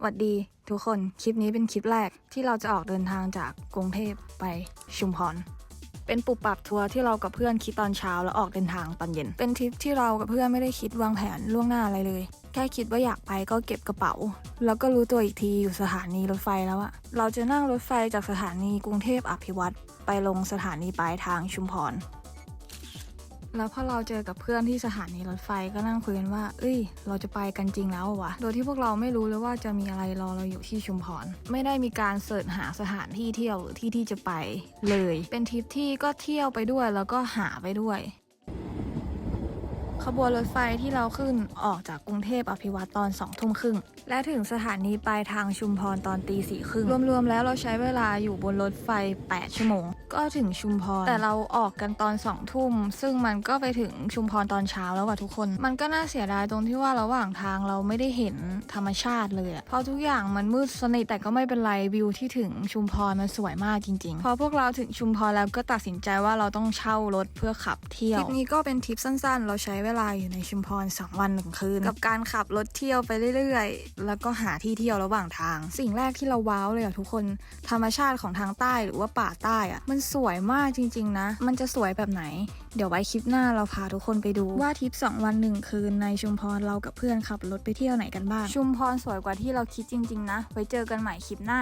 หวัดดีทุกคน คลิปนี้เป็นคลิปแรกที่เราจะออกเดินทางจากกรุงเทพไปชุมพร เป็นปุบปับทัวร์ที่เรากับเพื่อนคิดตอนเช้าแล้วออกเดินทางตอนเย็น เป็นทริปที่เรากับเพื่อนไม่ได้คิดวางแผนล่วงหน้าอะไรเลย แค่คิดว่าอยากไปก็เก็บกระเป๋า แล้วก็รู้ตัวอีกทีอยู่สถานีรถไฟแล้วอะเราจะนั่งรถไฟจากสถานีกรุงเทพอภิวัตรไปลงสถานีปลายทางชุมพร แล้วพอเราเจอกับเพื่อนที่สถานีรถไฟก็นั่งคุยกันว่า เอ้ย เราจะไปกันจริงแล้ววะ โดยที่พวกเราไม่รู้เลยว่าจะมีอะไรรอเราอยู่ที่ชุมพร ไม่ได้มีการเสิร์ชหาสถานที่เที่ยวหรือที่ที่จะไปเลย เป็นทริปที่ก็เที่ยวไปด้วยแล้วก็หาไปด้วย ขบวนรถไฟที่เราขึ้นออกจากกรุงเทพอภิวัตตอนสองทุ่มครึ่ง และถึงสถานีปลายทางชุมพรตอนตีสี่ครึ่ง รวมๆแล้วเราใช้เวลาอยู่บนรถไฟ 8 ชั่วโมง ก็ถึงชุมพร แต่เราออกกันตอนสองทุ่ม ซึ่งมันก็ไปถึงชุมพรตอนเช้าแล้วอะทุกคน มันก็น่าเสียดายตรงที่ว่าระหว่างทางเราไม่ได้เห็นธรรมชาติเลยเพราะทุกอย่างมันมืดสนิทแต่ก็ไม่เป็นไรวิวที่ถึงชุมพรมันสวยมากจริงๆ พอพวกเราถึงชุมพรแล้วก็ตัดสินใจว่าเราต้องเช่ารถเพื่อขับเที่ยวทริปนี้ก็เป็นทริปสั้นๆ เราใช้เวลาอยู่ในชุมพร2วันหนึ่งคืน กับการขับรถเที่ยวไปเรื่อยๆ แล้วก็หาที่เที่ยวระหว่างทาง สิ่งแรกที่เราว้าวเลยอะทุกคนธรรมชาติของทางใต้หรือว่าป่าใต้อะมันสวยมากจริง ๆ นะ มันจะสวยแบบไหน เดี๋ยวไว้คลิปหน้าเราพาทุกคนไปดูว่าทริป2วันหนึ่งคืนในชุมพรเรากับเพื่อนขับรถไปเที่ยวไหนกันบ้างชุมพรสวยกว่าที่เราคิดจริง ๆ นะ ไว้เจอกันใหม่คลิปหน้า